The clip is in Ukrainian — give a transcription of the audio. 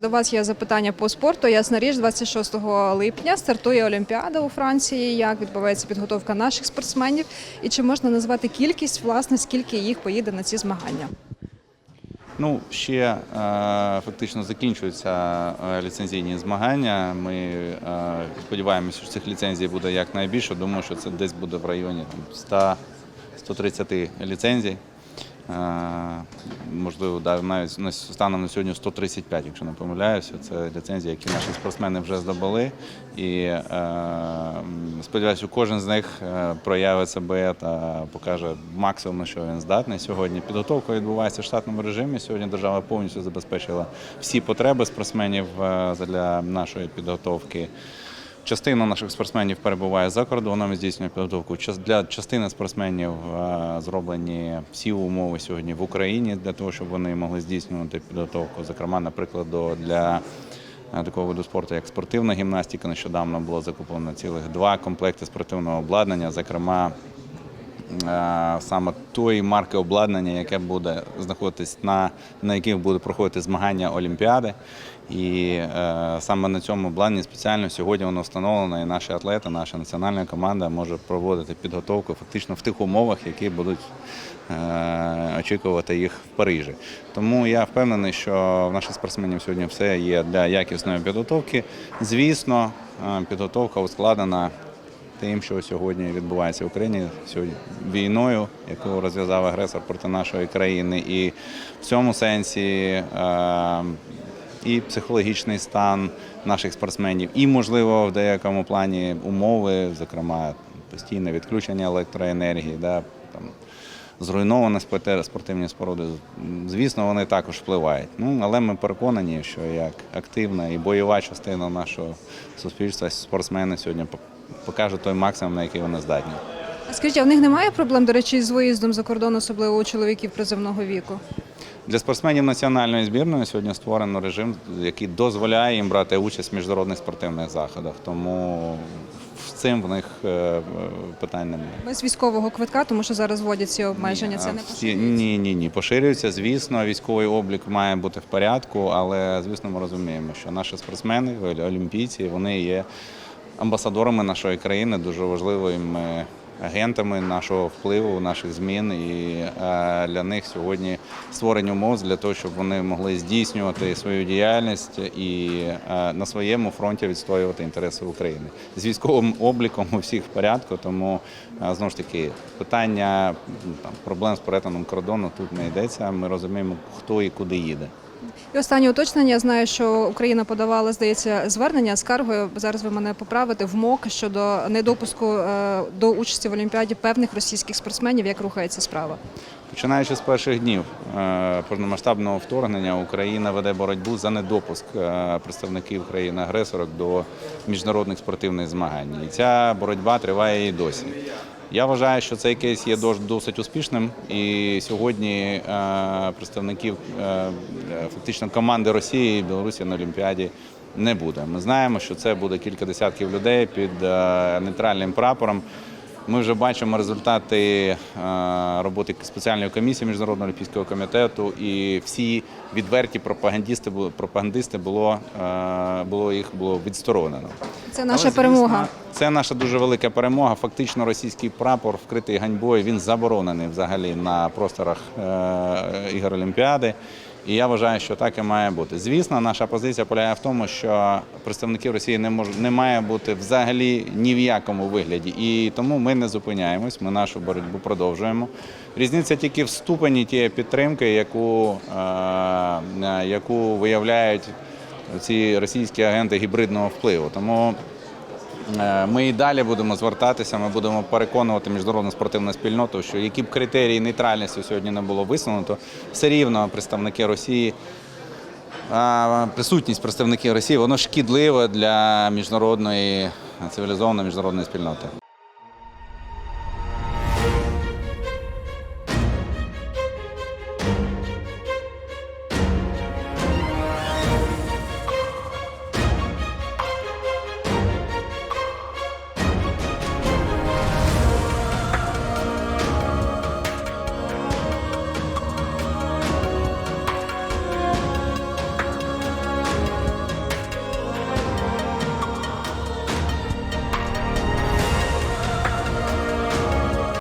До вас є запитання по спорту. Ясна річ, 26 липня стартує Олімпіада у Франції. Як відбувається підготовка наших спортсменів? І чи можна назвати кількість, власне, скільки їх поїде на ці змагання? Ну, ще е, фактично закінчуються е, ліцензійні змагання. Ми е, сподіваємося, що цих ліцензій буде якнайбільше. Думаю, що це десь буде в районі 100-130 ліцензій. Е, можливо, навіть на станом на сьогодні 135, якщо не помиляюся. Це ліцензії, які наші спортсмени вже здобули. І е, сподіваюся, кожен з них е, проявить себе та покаже максимум, на що він здатний сьогодні. Підготовка відбувається в штатному режимі. Сьогодні держава повністю забезпечила всі потреби спортсменів для нашої підготовки. Частина наших спортсменів перебуває за кордоном здійснює підготовку. Для частини спортсменів е, зроблені всі умови сьогодні в Україні для того, щоб вони могли здійснювати підготовку. Зокрема, наприклад, для е, такого виду спорту, як спортивна гімнастика. Нещодавно було закуплено цілих два комплекти спортивного обладнання. Зокрема, саме тої марки обладнання, яке буде знаходитись на, на яких буде проходити змагання Олімпіади. І е, саме на цьому обладнанні спеціально сьогодні воно встановлено, і наші атлети, наша національна команда може проводити підготовку фактично в тих умовах, які будуть е, очікувати їх в Парижі. Тому я впевнений, що в наших спортсменів сьогодні все є для якісної підготовки. Звісно, е, підготовка ускладнена тим, що сьогодні відбувається в Україні сьогодні війною, яку розв'язав агресор проти нашої країни, і в цьому сенсі е, і психологічний стан наших спортсменів, і можливо в деякому плані умови, зокрема постійне відключення електроенергії, да, там, зруйновані спортивні споруди. Звісно, вони також впливають. Ну, але ми переконані, що як активна і бойова частина нашого суспільства, спортсмени сьогодні покажуть той максимум, на який вони здатні. А Скажіть, а в них немає проблем, до речі, з виїздом за кордон, особливо у чоловіків призовного віку? Для спортсменів національної збірної сьогодні створено режим, який дозволяє їм брати участь в міжнародних спортивних заходах. Тому з цим в них е, питань немає. Без військового квитка, тому що зараз вводять ці обмеження. Це не поширюється? ні, ні, ні. Поширюється. Звісно, військовий облік має бути в порядку, але звісно, ми розуміємо, що наші спортсмени, олімпійці, вони є амбасадорами нашої країни, дуже важливими агентами нашого впливу, наших змін. І е, для них сьогодні створені умов для того, щоб вони могли здійснювати свою діяльність і е, на своєму фронті відстоювати інтереси України. З військовим обліком у всіх в порядку, тому е, знову ж таки питання там, проблем з перетином кордону тут не йдеться. Ми розуміємо, хто і куди їде. І останнє уточнення. Я знаю, що Україна подавала, здається, звернення скаргою. Зараз ви мене поправите в МОК щодо недопуску е, до участі в Олімпіаді певних російських спортсменів. Як рухається справа? Починаючи з перших днів е, повномасштабного вторгнення, Україна веде боротьбу за недопуск е, представників країни-агресорок до міжнародних спортивних змагань. І ця боротьба триває і досі. Я вважаю, що цей кейс є дос- досить успішним, і сьогодні е, представників е, фактично команди Росії і Білорусі на Олімпіаді не буде. Ми знаємо, що це буде кілька десятків людей під е, нейтральним прапором. Ми вже бачимо результати е, роботи спеціальної комісії міжнародного олімпійського комітету, і всі відверті пропагандисти пропагандисти було, е, було їх було відсторонено. Це наша Але, звісно, перемога. Це наша дуже велика перемога. Фактично, російський прапор вкритий ганьбою. Він заборонений взагалі на просторах е, ігор Олімпіади. І я вважаю, що так і має бути. Звісно, наша позиція полягає в тому, що представників Росії не може не має бути взагалі ні в якому вигляді. І тому ми не зупиняємось. Ми нашу боротьбу продовжуємо. Різниця тільки в ступені тієї підтримки, яку, е, е, яку виявляють ці російські агенти гібридного впливу. Тому Ми і далі будемо звертатися. Ми будемо переконувати міжнародну спортивну спільноту, що які б критерії нейтральності сьогодні не було висунуто, все рівно представники Росії. а, Присутність представників Росії воно шкідливе для міжнародної цивілізованої міжнародної спільноти.